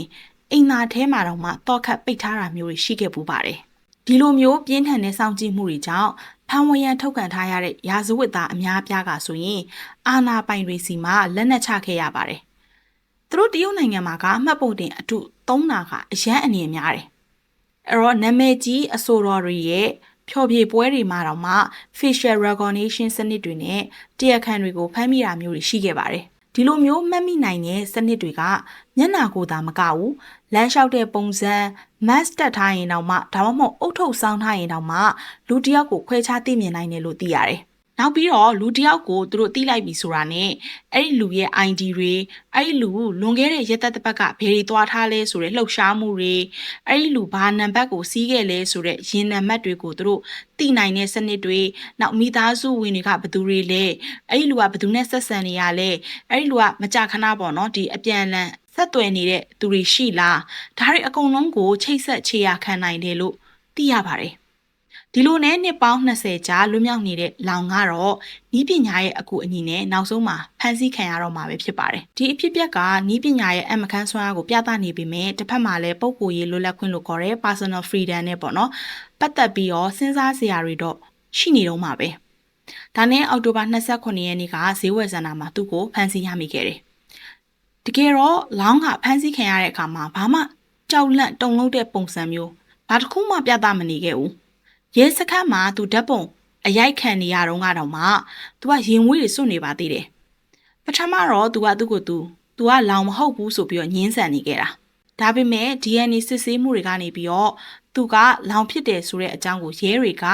အိမ်သာထဲမှာတောင်မှတော့ခတ်ပိတ်ထားတာမျိုးတွေရှိခဲ့ပူပါတယ်ဒီလိုမျိုးပြင်းထန်တဲ့စောင့်ကြည့်မှုတွေကြောင့် ဖန်ဝရန်ထုတ်ကန်ထားရတဲ့ရာဇဝတ်သားအများပြားကဆိုရင်အာနာပိုင်တွေစီမှာလက်နက်ချခဲ့ရပါတယ်သူတို့တရုတ်နိုင်ငံမှာကအမှတ်ပုံတင်အထုသုံးတာကအရန်အနေများတယ်အဲ့တော့နာမည်ကြီးအဆိုတော်တွေရဲ့ဖျော်ဖြေပွဲတွေမှာတော့မှ facial recognition စနစ်တွေနဲ့တရားခံတွေကိုဖမ်းမိတာမျိုးတွေရှိခဲ့ပါတယ်။ ဒီလိုမျိုးမှတ်မိနိုင်တဲ့စနစ်တွေကမျက်နှာကိုသာမကဘူးလမ်းလျှောက်တဲ့ပုံစံ mask တက်ထားရင်တောင်မှဒါမှမဟုတ်အုတ်ထုတ်ဆောင်းထားရင်တောင်မှလူတစ်ယောက်ကိုခွဲခြားသိမြင်နိုင်တယ်လို့သိရတယ်။ နောက်ပြီးတော့လူတယောက်ကိုသူတို့တိလိုက်ပြီဆိုတာနဲ့အဲ့ဒီလူရဲ့ ID တွေအဲ့ဒီလူလွန်ခဲ့တဲ့ရက်သက်တစ်ပတ်ကဘယ်တွေသွားထားလဲဆိုတဲ့လှုပ်ရှားမှုတွေအဲ့ဒီလူဘာနံပါတ်ကိုစီးခဲ့လဲဆိုတဲ့ရင်းနံပါတ်တွေကိုသူတို့သိနိုင်တဲ့စနစ်တွေနောက်မိသားစုဝင်တွေကဘယ်သူတွေလဲအဲ့ဒီလူကဘယ်သူနဲ့ဆက်ဆံနေရလဲအဲ့ဒီလူကမကြခဏပေါ့နော်ဒီအပြန်အလှန်ဆက်သွယ်နေတဲ့သူတွေရှိလားဒါတွေအကုန်လုံးကိုချိတ်ဆက်ခြေရခံနိုင်တယ်လို့သိရပါတယ် ဒီလိုနဲ့နှစ်ပေါင်း20ကြာလွတ်မြောက်နေတဲ့လောင်ကတော့နီးပညာရဲ့အကူအညီနဲ့နောက်ဆုံးမှာဖန်ဆီးခံရတော့မှာပဲဖြစ်ပါတယ်ဒီအဖြစ်အပျက်ကနီးပညာရဲ့အမခန်းစွမ်းအားကိုပြသနေပေမဲ့တစ်ဖက်မှာလည်းပုံကိုရေးလွတ်လပ်ခွင့်လို့ခေါ်တဲ့ personal freedom နဲ့ပေါ့နော်ပတ်သက်ပြီးတော့စဉ်းစားစရာတွေတော့ရှိနေတော့မှာပဲဒါနဲ့အောက်တိုဘာ29ရက်နေ့ကဈေးဝယ်စင်တာမှာသူ့ကိုဖမ်းဆီးရမိခဲ့တယ်တကယ်တော့လောင်းကဖမ်းဆီးခံရတဲ့အခါမှာဘာမှကြောက်လန့်တုန်လှုပ်တဲ့ပုံစံမျိုးဘာတစ်ခုမှပြသမနေခဲ့ဘူး ရဲစခန်းမှာသူဓာတ်ပုံအရိုက်ခံနေရတော့ကတော့မှ तू ကရင်ဝေးတွေစွန့်နေပါသေးတယ်ပထမတော့ तू ကသူ့ကို तू तू ကလောင်မဟုတ်ဘူးဆိုပြီးတော့ညင်းဆန်နေခဲ့တာဒါပေမဲ့ DNA စစ်ဆေးမှုတွေကနေပြီးတော့သူကလောင်ဖြစ်တယ်ဆိုတဲ့အကြောင်းကိုရဲတွေက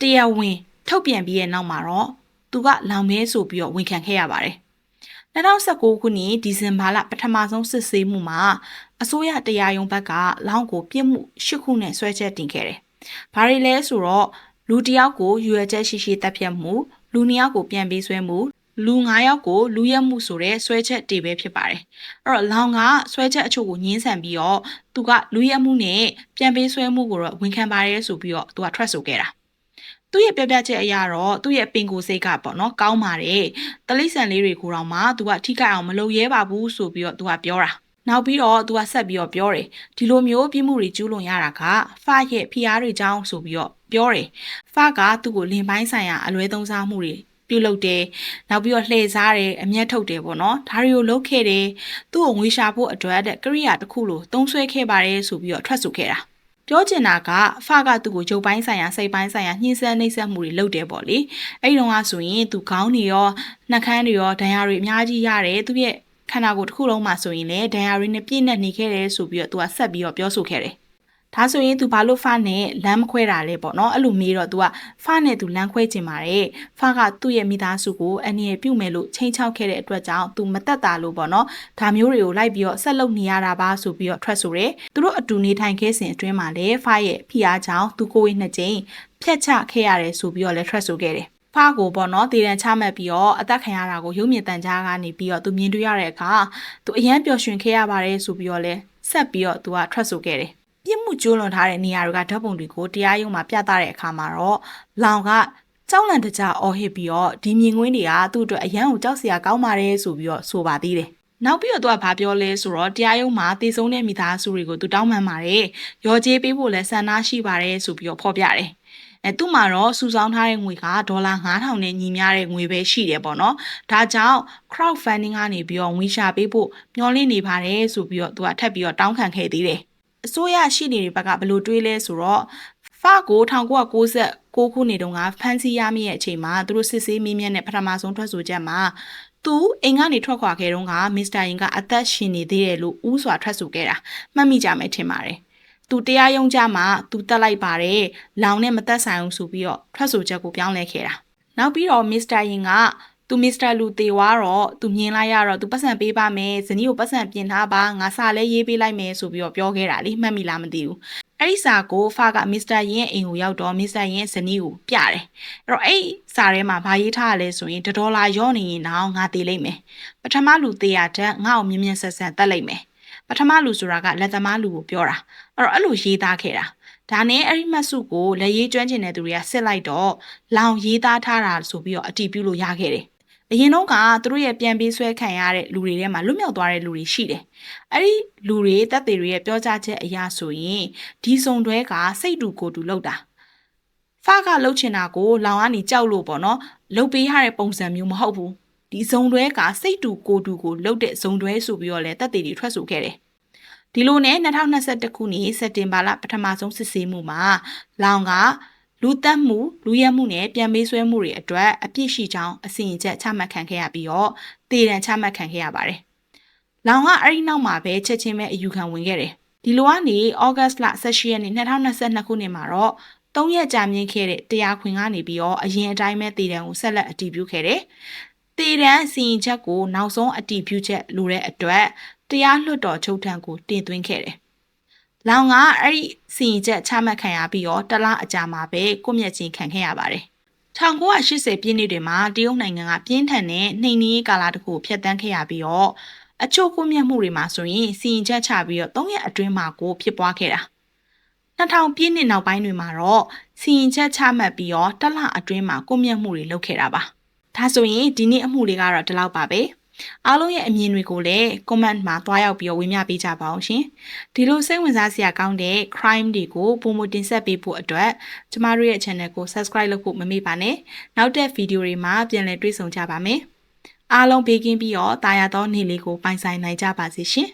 တရားဝင်ထုတ်ပြန်ပြီးတဲ့နောက်မှာတော့သူကလောင်မဲဆိုပြီးတော့ဝန်ခံခဲ့ရပါတယ်2019ခုနှစ်ဒီဇင်ဘာလပထမဆုံးစစ်ဆေးမှုမှာအစိုးရတရားရုံးဘက်ကလောင်ကိုပြစ်မှု၈ခုနဲ့ဆွဲချက်တင်ခဲ့တယ်။ ဘာတွေလဲဆိုတော့လူတစ်ယောက်ကိုရွယ်ချက်ရှိရှိတပ်ဖြတ်မှုလူနှစ်ယောက်ကိုပြန်ပေးဆွဲမှုလူ9ယောက်ကိုလူရက်မှုဆိုတဲ့ဆွဲချက်တွေပဲဖြစ်ပါတယ်။အဲ့တော့လောင်ကဆွဲချက်အချို့ကိုညှင်းဆန်ပြီးတော့သူကလူရက်မှုနဲ့ပြန်ပေးဆွဲမှုကိုတော့ဝန်ခံပါတယ်ဆိုပြီးတော့သူကထွက်ဆိုခဲ့တာ။သူ့ရဲ့ပြပြချက်အရာတော့သူ့ရဲ့ပင်ကိုစိတ်ကပေါ့နော်ကောင်းပါတယ်။တလိษံလေးတွေကိုတော့မှသူကထိခိုက်အောင်မလုပ်ရဲပါဘူးဆိုပြီးတော့သူကပြောတာ။ နောက်ပြီးတော့သူကဆက်ပြီးတော့ပြောတယ်ဒီလိုမျိုးပြစ်မှုတွေကျူးလွန်ရတာကဖရဲ့ဖိအားတွေကြောင်းဆိုပြီးတော့ပြောတယ်ဖကသူ့ကိုလင်ပိုင်းဆိုင်ရာအလွဲသုံးစားမှုတွေပြုလုပ်တယ်နောက်ပြီးတော့လှည့်စားတယ်အမျက်ထုတ်တယ်ပေါ့နော်ဒါတွေကိုလုပ်ခဲ့တယ်သူ့ကိုငွေရှာဖို့အတွက်တဲ့ကရိယာတစ်ခုလိုသုံးဆွဲခဲ့ပါတယ်ဆိုပြီးတော့ထွက်ဆိုခဲ့တာပြောချင်တာကဖကသူ့ကိုဂျုံပိုင်းဆိုင်ရာစိတ်ပိုင်းဆိုင်ရာညှင်းဆဲနှိပ်စက်မှုတွေလုပ်တယ်ပေါ့လေအဲ့ဒီတော့ကဆိုရင်သူခေါင်းတွေရောနှာခမ်းတွေရောဒဏ်ရာတွေအများကြီးရတယ်သူရဲ့ ခန္ဓာကိုယ်တစ်ခုလုံးမှာဆိုရင်လည်းဒဏ်ရာတွေနဲ့ပြည့်နေနေခဲ့တယ်ဆိုပြီးတော့သူကဆက်ပြီးတော့ပြောဆိုခဲ့တယ်ဒါဆိုရင် तू ဘာလို့ဖနဲ့လမ်းမခွဲတာလဲပေါ့နော်အဲ့လိုမေးတော့ तू ကဖနဲ့ तू လမ်းခွဲချင်ပါတယ်ဖကသူ့ရဲ့မိသားစုကိုအနေနဲ့ပြုတ်မယ်လို့ချိန်ချောက်ခဲ့တဲ့အတွက်ကြောင့် तू မတက်တာလို့ပေါ့နော်ဒါမျိုးတွေကိုလိုက်ပြီးတော့ဆက်လုပ်နေရတာပါဆိုပြီးတော့ထွက်ဆိုတယ်သူတို့အတူနေထိုင်ခဲ့စဉ်အတွင်းမှာလည်းဖရဲ့ဖိအားကြောင့်သူကိုယ်ဝေးနှစ်ကြိမ်ဖြတ်ချခဲ့ရတယ်ဆိုပြီးတော့လည်းထွက်ဆိုခဲ့တယ် ဖားကိုပေါ့နော်တည်တံချမှတ်ပြီးတော့အသက်ခံရတာကိုရုပ်မြင်တန်ကြားကနေပြီးတော့သူမြင်တွေ့ရတဲ့အခါသူအယမ်းပျော်ရွှင်ခဲ့ရပါတယ်ဆိုပြီးတော့လဲဆက်ပြီးတော့သူကထွက်ဆိုခဲ့တယ်ပြစ်မှုကျူးလွန်ထားတဲ့နေရာတွေကဓာတ်ပုံတွေကိုတရားရုံးမှာပြသတဲ့အခါမှာတော့လောင်ကကြောက်လန့်တကြအော်ဟစ်ပြီးတော့ဒီမြင်ကွင်းတွေကသူ့အတွက်အယမ်းကိုကြောက်စရာကောင်းပါတယ်ဆိုပြီးတော့ဆိုပါသေးတယ်နောက်ပြီးတော့သူကဘာပြောလဲဆိုတော့တရားရုံးမှာတည်ဆုံးတဲ့မိသားစုတွေကိုသူတောင်းပန်ပါတယ်။ရော်ကြေးပေးဖို့လည်းဆန္ဒရှိပါတယ်ဆိုပြီးတော့ဖော်ပြတယ်။ အဲသူ့မှာတော့စုဆောင်းထားတဲ့ငွေကဒေါ်လာ9000နဲ့ညီမျှတဲ့ငွေပဲရှိတယ်ပေါ့နော်။ဒါကြောင့် crowdfunding ကနေပြီးတော့ငွေရှာပေးဖို့မျှော်လင့်နေပါတယ်ဆိုပြီးတော့သူကထပ်ပြီးတော့တောင်းခံခဲ့သေးတယ်။အစိုးရရှိနေတဲ့ဘက်ကဘယ်လိုတွေးလဲဆိုတော့ဖာကို1996ခုနှစ်တုန်းကဖမ်းဆီးရမိတဲ့အချိန်မှာသူတို့စစ်ဆေးမေးမြန်းတဲ့ပထမဆုံးထွက်ဆိုချက်မှာသူအိမ်ကနေထွက်ခွာခဲ့တုန်းကမစ္စတာယင်ကအသက်ရှင်နေသေးတယ်လို့ဥစွာထွက်ဆိုခဲ့တာမှတ်မိကြမယ်ထင်ပါတယ် သူတရားရုံးကြမှာသူတက်လိုက်ပါတယ်လောင်နဲ့မသက်ဆိုင်အောင်ဆိုပြီးတော့ထွက်ဆိုချက်ကိုပြောင်းလဲခဲ့တာနောက်ပြီးတော့မစ္စတာယင်ကသူမစ္စတာလူတေဝါတော့သူမြင်လိုက်ရတော့သူပတ်စံပေးပါမယ်ဇနီးကိုပတ်စံပြင်ထားပါငါစာလဲရေးပေးလိုက်မယ်ဆိုပြီးတော့ပြောခဲ့တာလေမှတ်မိလားမသိဘူးအဲ့ဒီစာကိုဖာကမစ္စတာယင်ရဲ့အိမ်ကိုရောက်တော့မစ္စတာယင်ရဲ့ဇနီးကိုပြတယ်အဲ့တော့အဲ့စာထဲမှာဘာရေးထားရလဲဆိုရင်ဒေါ်လာရော့နေရင်တော့ငါသေးလိမ့်မယ်ပထမလူသေးရတဲ့ငါ့ကိုမြင်မြင်ဆက်ဆက်တက်လိုက်မယ် ပထမလူဆိုတာကလက်သမားလူကိုပြောတာအဲ့တော့အဲ့လိုရေးသားခဲ့တာဒါနဲ့အဲ့ဒီမတ်စုကိုလက်ရေးကျွမ်းကျင်တဲ့သူတွေကစစ်လိုက်တော့လောင်ရေးသားထားတာဆိုပြီးတော့အတီးပြုလို့ရခဲ့တယ်အရင်တော့ကသူတို့ရဲ့ပြန်ပေးဆွဲခံရတဲ့လူတွေထဲမှာလွတ်မြောက်သွားတဲ့လူတွေရှိတယ်။အဲ့ဒီလူတွေတပ်တွေရဲ့ပြောကြားချက်အရဆိုရင်ဒီစုံတွဲကစိတ်တူကိုယ်တူလောက်တာ။ဖားကလှုပ်ချင်တာကိုလောင်ကနေကြောက်လို့ပေါ့နော်။လှုပ်ပေးရတဲ့ပုံစံမျိုးမဟုတ်ဘူး။ ဒီစုံတွဲကစိတ်တူကိုယ်တူကိုလှုပ်တဲ့စုံတွဲဆိုပြီးတော့လဲတပ်တွေတွေထွက်ဆိုခဲ့တယ်။ဒီလိုနဲ့2021ခုနှစ်စက်တင်ဘာလပထမဆုံးစစ်ဆေးမှုမှာလောင်ကလူတက်မှုလူရဲမှုနဲ့ပြန်ပေးဆွဲမှုတွေအတွက်အပြစ်ရှိကြောင်းအစီရင်ချက်ချမှတ်ခံခဲ့ရပြီးတော့တည်တံချမှတ်ခံခဲ့ရပါတယ်။လောင်ကအဲ့ဒီနောက်မှာပဲချက်ချင်းပဲအယူခံဝင်ခဲ့တယ်။ဒီလိုကနေဩဂတ်လ18ရက်နေ့2022ခုနှစ်မှာတော့၃ရက်ကြာမြင့်ခဲ့တဲ့တရားခွင်ကနေပြီးတော့အရင်အတိုင်းပဲတည်တံကိုဆက်လက်အတည်ပြုခဲ့တယ်။ တည်တံစီရင်ချက်ကိုနောက်ဆုံးအတည်ပြုချက်လိုတဲ့အတွက်တရားလွှတ်တော်ချုပ်ထံကိုတင်သွင်းခဲ့တယ်။လောင်ကအဲ့ဒီစီရင်ချက်ချမှတ်ခံရပြီးတော့တလားအကြာမှာပဲကိုမျက်ချင်းခံခဲ့ရပါတယ်1980ပြည့်နှစ်တွေမှာတရုတ်နိုင်ငံကပြင်းထန်တဲ့နှိမ်နင်းရေးကာလတစ်ခုဖျက်ဆီးခဲ့ရပြီးတော့အချို့ကိုမျက်မှုတွေမှာဆိုရင်စီရင်ချက်ချပြီးတော့၃ရက်အတွင်းမှာကိုဖြစ်ပွားခဲ့တာ2000ပြည့်နှစ်နောက်ပိုင်းတွေမှာတော့စီရင်ချက်ချမှတ်ပြီးတော့တလအတွင်းမှာကိုမျက်မှုတွေလုပ်ခဲ့တာပါ ဒါဆိုရင်ဒီနေ့အမှုတွေကတော့ဒီလောက်ပါပဲ။အားလုံးရဲ့အမြင်တွေကိုလည်း comment မှာတွားရောက်ပြီးဝေမျှပေးကြပါအောင်ရှင်ဒီလိုစိတ်ဝင်စားစရာကောင်းတဲ့ crime တွေကိုပုံမတင်ဆက်ပေးဖို့အတွက်ကျမတို့ရဲ့ channel ကို subscribe လုပ်ဖို့မမေ့ပါနဲ့နောက်တဲ့ဗီဒီယိုတွေမှာပြန်လည်တွေ့ဆုံကြပါမယ်အားလုံးဘေးကင်းပြီးတော့တာယာသောနေ့လေးကိုပိုင်ဆိုင်နိုင်ကြပါစေရှင်